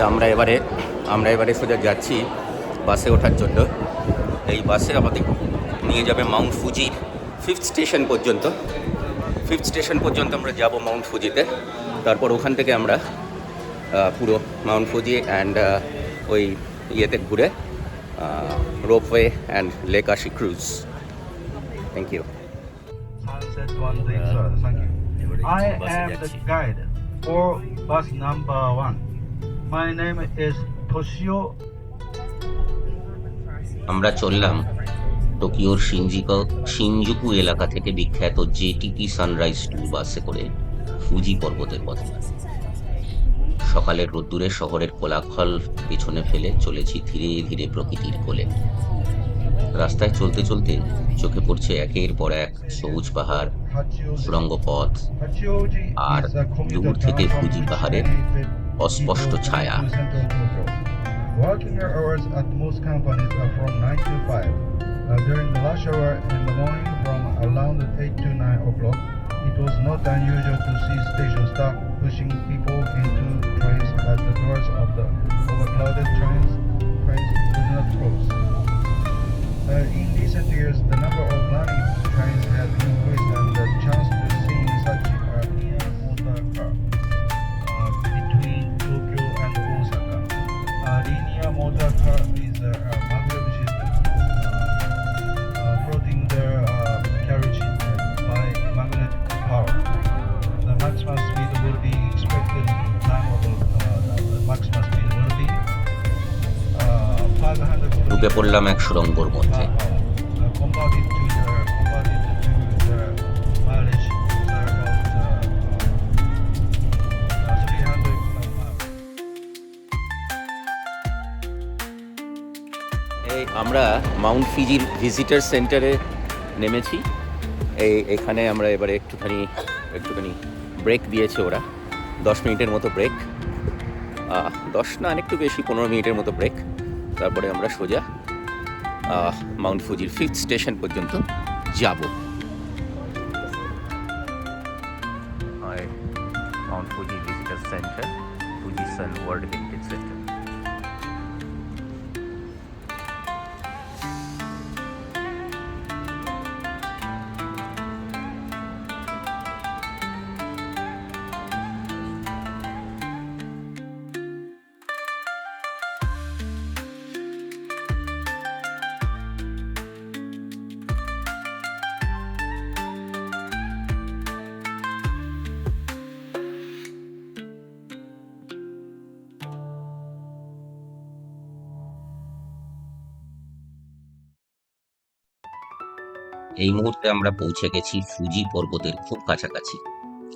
আমরা এবারে আমরা এবারে সোজা যাচ্ছি বাসে ওঠার জন্য। এই বাসে আমাদের নিয়ে যাবে মাউন্ট ফুজি ফিফথ স্টেশন পর্যন্ত। ফিফথ স্টেশন পর্যন্ত আমরা যাব মাউন্ট ফুজিতে। তারপর ওখান থেকে আমরা আহ, পুরো মাউন্ট ফুজি অ্যান্ড ওই ইয়েতে ঘুরে ropeway and Lake Ashi cruise. Thank you. I am the guide for bus number one. My name is Toshio আমরা চললাম টোকিওর সিনজিকো, সিনজুকু এলাকা থেকে বিখ্যাত জেটিপি সানরাইজ ট্যুর বাসে করে ফুজি পর্বতের পথে সকালের রোদ্দুরে শহরের কোলাহল পেছনে ফেলে চলেছি ধীরে ধীরে প্রকৃতির কোলে রাস্তায় চলতে চলতে চোখে পড়ছে একের পর এক সবুজ পাহাড়. সুড়ঙ্গ পথ আর দূর থেকে ফুজি পাহাড়ের অস্পষ্ট Prefecture ছায়া to central Tokyo. Working hours at most companies are from 9 to 5. Uh, during the rush hour in the morning from around 8 to 9 o'clock, it was not unusual to see station staff pushing people into trains at the doors of the overcrowded trains. Trains could not close. Uh, in recent years, the uh, uh, 300 miles. এই আমরা Mount ফিজির visitor সেন্টারে নেমেছি। এই এখানে আমরা এবারে একটুখানি একটুখানি ব্রেক দিয়েছে ওরা। দশ মিনিটের মতো ব্রেক দশ না একটু বেশি পনেরো মিনিটের মতো ব্রেক তারপরে আমরা সোজা মাউন্ট ফুজির ফিফথ স্টেশন পর্যন্ত যাব। Mount Fuji visitor centre Fuji San World এই মুহূর্তে আমরা পৌঁছে গেছি ফুজি পর্বতের খুব কাছাকাছি।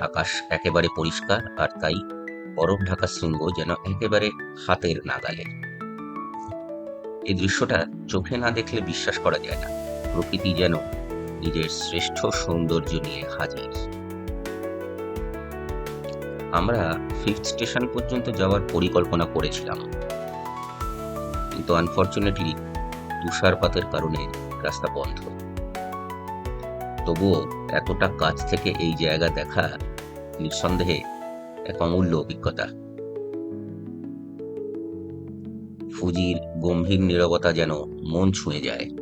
আকাশ একেবারে পরিষ্কার আর তাই বরফ ঢাকা শৃঙ্গ যেন একেবারে হাতের নাগালে এই দৃশ্যটা চোখে না দেখলে বিশ্বাস করা যায় না। প্রকৃতি যেন নিজের শ্রেষ্ঠ সৌন্দর্য নিয়ে হাজির। আমরা ফিফথ স্টেশন পর্যন্ত যাওয়ার পরিকল্পনা করেছিলাম। কিন্তু আনফর্চুনেটলি তুষারপাতের কারণে রাস্তা বন্ধ। তবুও এতটা কাছ থেকে এই জায়গা দেখা নিঃসন্দেহে এক অমূল্য অভিজ্ঞতা। ফুজির গম্ভীর নীরবতা যেন মন ছুঁয়ে যায়।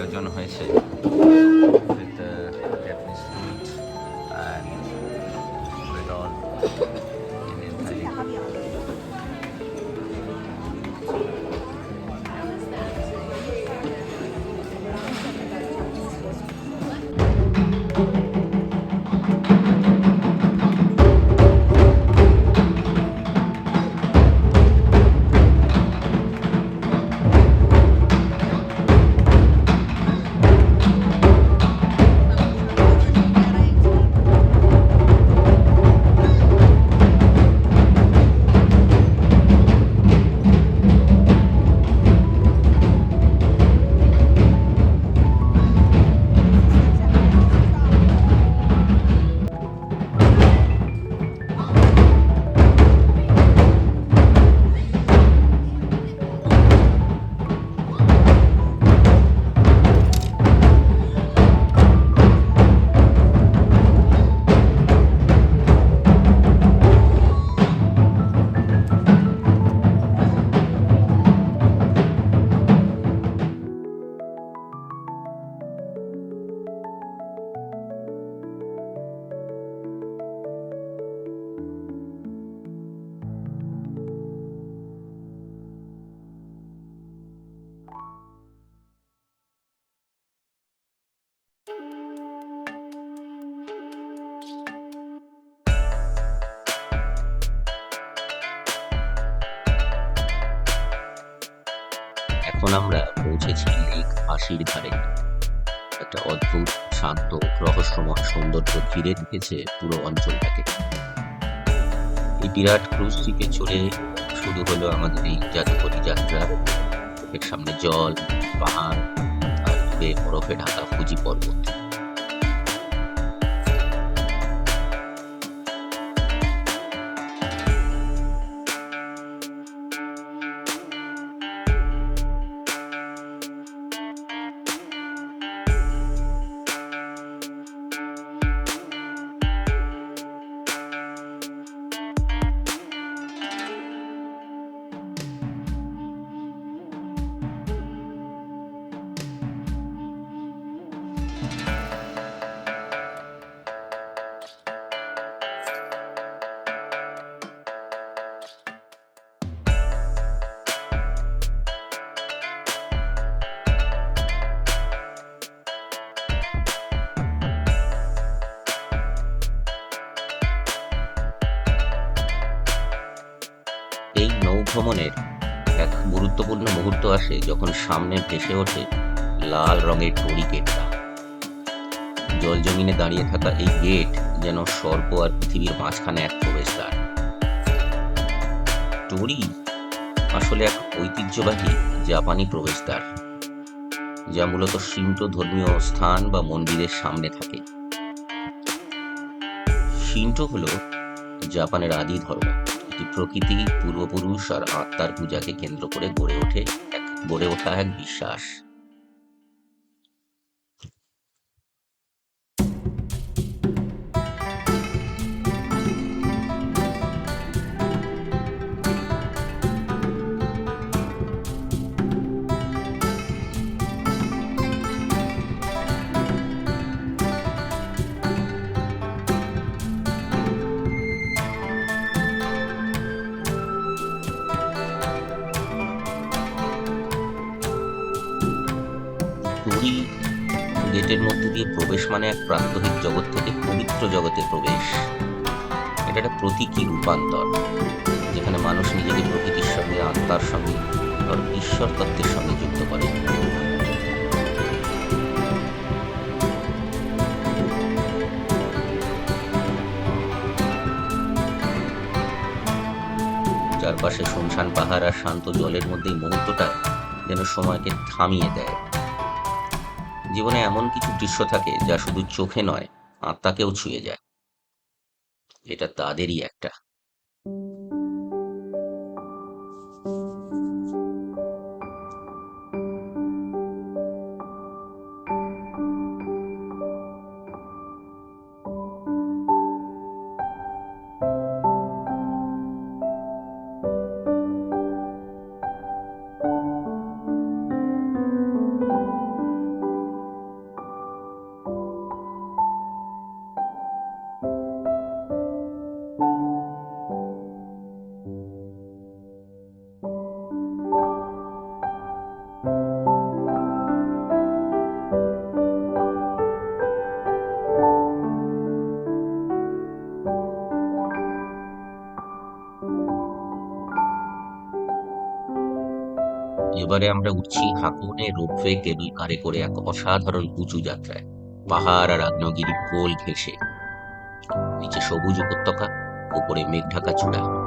আয়োজন হয়েছে। এখন আমরা পৌঁছেছি লেক হাসির ধারে। একটা অদ্ভুত, শান্ত, রহস্যময় সৌন্দর্য ঘিরে দিয়েছে পুরো অঞ্চলটাকে। এই বিরাট ক্রুজ থেকে চড়ে শুরু হলো আমাদের এই জাদুকরী যাত্রা। এর সামনে জল, পাহাড়, আর দূরে বরফে ঢাকা ফুজি পর্বত। আসে, যখন সামনে ভেসে ওঠে লাল রঙের টরি গেটটা জল জমিনে দাঁড়িয়ে থাকা এই গেট যেন স্বর্গ আর পৃথিবীর মাঝখানে এক প্রবেশদ্বার। টরি আসলে এক ঐতিহ্যবাহী জাপানি প্রবেশদ্বার, যা মূলত শিন্টো ধর্মীয় স্থান বা মন্দিরের সামনে থাকে। শিন্টো হলো জাপানের আদি ধর্ম, এটি প্রকৃতি, পূর্বপুরুষ আর আত্মার পূজাকে কেন্দ্র করে গড়ে ওঠে এক গড়ে ওঠা এক বিশ্বাস টুরি গেটের মধ্যে দিয়ে প্রবেশ মানে এক প্রাত্যহিক জগৎ থেকে পবিত্র জগতে প্রবেশ। এটা একটা প্রতীকী রূপান্তর, যেখানে মানুষ নিজেকে প্রকৃতির সঙ্গে, আত্মার সঙ্গে ঈশ্বর তত্ত্বের সঙ্গে যুক্ত করে। চারপাশে শুনশান পাহাড় আর শান্ত জলের মধ্যে এই মুহূর্তটা যেন সময়কে থামিয়ে দেয়। জীবনে এমন কিছু দৃশ্য থাকে যা শুধু চোখে নয়, আত্মাকেও ছুঁয়ে যায়। এটা তাদেরই একটা। এবারে আমরা উঠছি হাকুনে রোপওয়ে কেবল কারে করে এক অসাধারণ উঁচু যাত্রায়। পাহাড় আর আগ্নেয়গিরি কোল ঘেঁষে। নিচে সবুজ উপত্যকা উপরে মেঘ ঢাকা চূড়া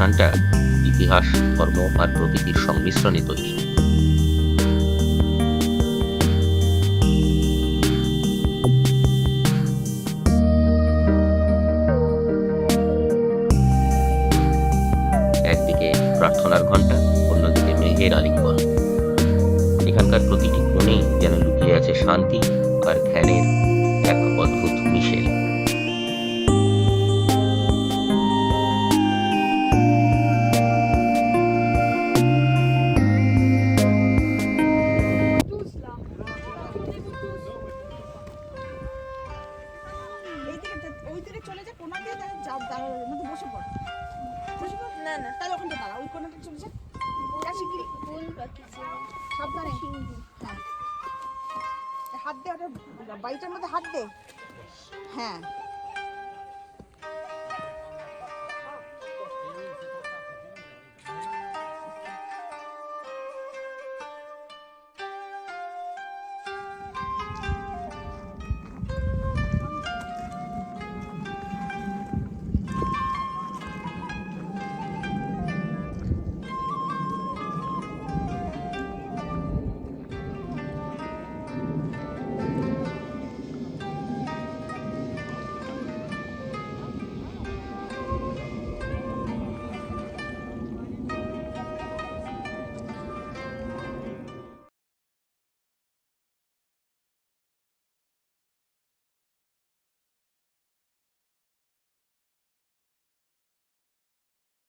অনুষ্ঠানটা ইতিহাস ধর্ম আর প্রকৃতির সংমিশ্রণে তৈরি। হাত দে ওটা বাড়িটার মধ্যে হাত দে। হ্যাঁ।